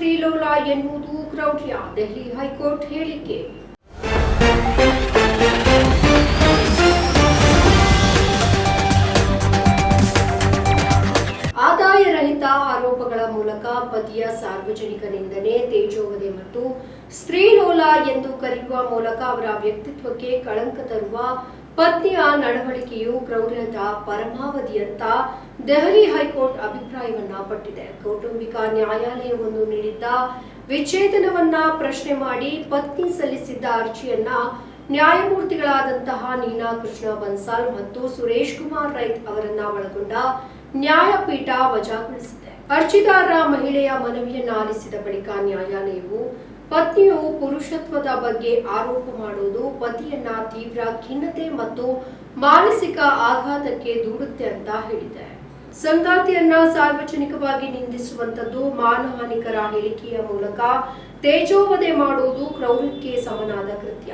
ಸ್ತ್ರೀಲೋಲ ಎನ್ನುವುದು ಕ್ರೌಟ್ಯ ದೆಹಲಿ ಹೈಕೋರ್ಟ್ ಹೇಳಿಕೆ. ಆದಾಯ ರಹಿತ ಆರೋಪಗಳ ಮೂಲಕ ಪತಿಯ ಸಾರ್ವಜನಿಕ ನಿಂದನೆ, ತೇಜೋವಧೆ ಮತ್ತು ಸ್ತ್ರೀಲೋಲ ಎಂದು ಕರೆಯುವ ಮೂಲಕ ಅವರ ವ್ಯಕ್ತಿತ್ವಕ್ಕೆ ಕಳಂಕ ತರುವ ಪತ್ನಿಯ ನಡವಳಿಕೆಯು ಕ್ರೌರ್ಯದ ಪರಮಾವಧಿ ಅಂತ ದೆಹಲಿ ಹೈಕೋರ್ಟ್ ಅಭಿಪ್ರಾಯವನ್ನ ಪಟ್ಟಿದೆ. ಕೌಟುಂಬಿಕ ನ್ಯಾಯಾಲಯವನ್ನು ನೀಡಿದ್ದ ವಿಚ್ಛೇದನವನ್ನ ಪ್ರಶ್ನೆ ಮಾಡಿ ಪತ್ನಿ ಸಲ್ಲಿಸಿದ್ದ ಅರ್ಜಿಯನ್ನ ನ್ಯಾಯಮೂರ್ತಿಗಳಾದಂತಹ ನೀನಾ ಕೃಷ್ಣ ಬನ್ಸಾಲ್ ಮತ್ತು ಸುರೇಶ್ ಕುಮಾರ್ ರೈತ್ ಅವರನ್ನ ಒಳಗೊಂಡ ನ್ಯಾಯಪೀಠ ವಜಾಗೊಳಿಸಿದೆ. ಅರ್ಜಿದಾರರ ಮಹಿಳೆಯ ಮನವಿಯನ್ನ ಆಲಿಸಿದ ಬಳಿಕ ನ್ಯಾಯಾಲಯವು ಪತ್ನಿಯು ಪುರುಷತ್ವದ ಬಗ್ಗೆ ಆರೋಪ ಮಾಡುವುದು ಪತಿಯನ್ನ ತೀವ್ರ ಖಿನ್ನತೆ ಮತ್ತು ಮಾನಸಿಕ ಆಘಾತಕ್ಕೆ ದೂಡುತ್ತೆ ಅಂತ ಹೇಳಿದೆ. ಸಂಗಾತಿಯನ್ನ ಸಾರ್ವಜನಿಕವಾಗಿ ನಿಂದಿಸುವಂತದ್ದು ಮಾನಹಾನಿಕರ ಹೇಳಿಕೆಯ ಮೂಲಕ ತೇಜೋವಧೆ ಮಾಡುವುದು ಕ್ರೌರ್ಯಕ್ಕೆ ಸಮನಾದ ಕೃತ್ಯ.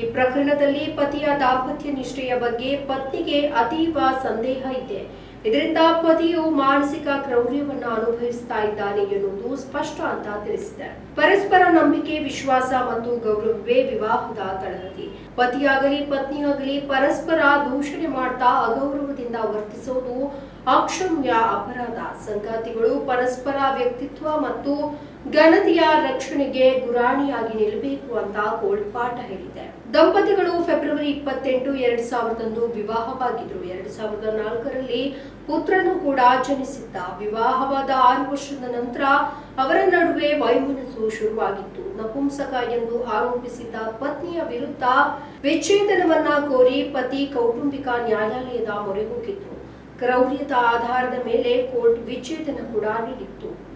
ಈ ಪ್ರಕರಣದಲ್ಲಿ ಪತಿಯ ದಾಂಪತ್ಯ ನಿಷ್ಠೆಯ ಬಗ್ಗೆ ಪತ್ನಿಗೆ ಅತೀವ ಸಂದೇಹ ಇದೆ. ಇದರಿಂದ ಪತಿಯು ಮಾನಸಿಕ ಕ್ರೌರ್ಯವನ್ನು ಅನುಭವಿಸ್ತಾ ಇದ್ದಾನೆ ಎನ್ನುವುದು ಸ್ಪಷ್ಟ ಅಂತ ತಿಳಿಸಿದೆ. ಪರಸ್ಪರ ನಂಬಿಕೆ, ವಿಶ್ವಾಸ ಮತ್ತು ಗೌರವವೇ ವಿವಾಹದ ತಳಹದಿ ಪತಿಯಾಗಲಿ, ಪತ್ನಿಯಾಗಲಿ ಪರಸ್ಪರ ದೂಷಣೆ ಮಾಡ್ತಾ ಅಗೌರವದಿಂದ ವರ್ತಿಸೋದು ಅಕ್ಷಮ್ಯ ಅಪರಾಧ. ಸಂಗಾತಿಗಳು ಪರಸ್ಪರ ವ್ಯಕ್ತಿತ್ವ ಮತ್ತು ಘನತೆಯ ರಕ್ಷಣೆಗೆ ಗುರಾಣಿಯಾಗಿ ನಿಲ್ಲಬೇಕು ಅಂತ ಕೋರ್ಟ್ ಪಾಠ ಹೇಳಿದೆ. ದಂಪತಿಗಳು ಫೆಬ್ರವರಿ ಇಪ್ಪತ್ತೆಂಟು, ಎರಡ್ ಸಾವಿರದಂದು ವಿವಾಹವಾಗಿದ್ರು. ಎರಡ್ ಸಾವಿರದ ನಾಲ್ಕರಲ್ಲಿ ಪುತ್ರನು ಕೂಡ ಜನಿಸಿದ್ದ. ವಿವಾಹವಾದ ಆರು ವರ್ಷದ ನಂತರ ಅವರ ನಡುವೆ ವೈಮನಸ್ಸು ಶುರುವಾಗಿತ್ತು. ನಪುಂಸಕ ಎಂದು ಆರೋಪಿಸಿದ್ದ ಪತ್ನಿಯ ವಿರುದ್ಧ ವಿಚ್ಛೇದನವನ್ನ ಕೋರಿ ಪತಿ ಕೌಟುಂಬಿಕ ನ್ಯಾಯಾಲಯದ ಮೊರೆ ಹೋಗಿತ್ತು. ಕ್ರೌರ್ಯದ ಆಧಾರದ ಮೇಲೆ ಕೋರ್ಟ್ ವಿಚ್ಛೇದನ ಕೂಡ ನೀಡಿತ್ತು.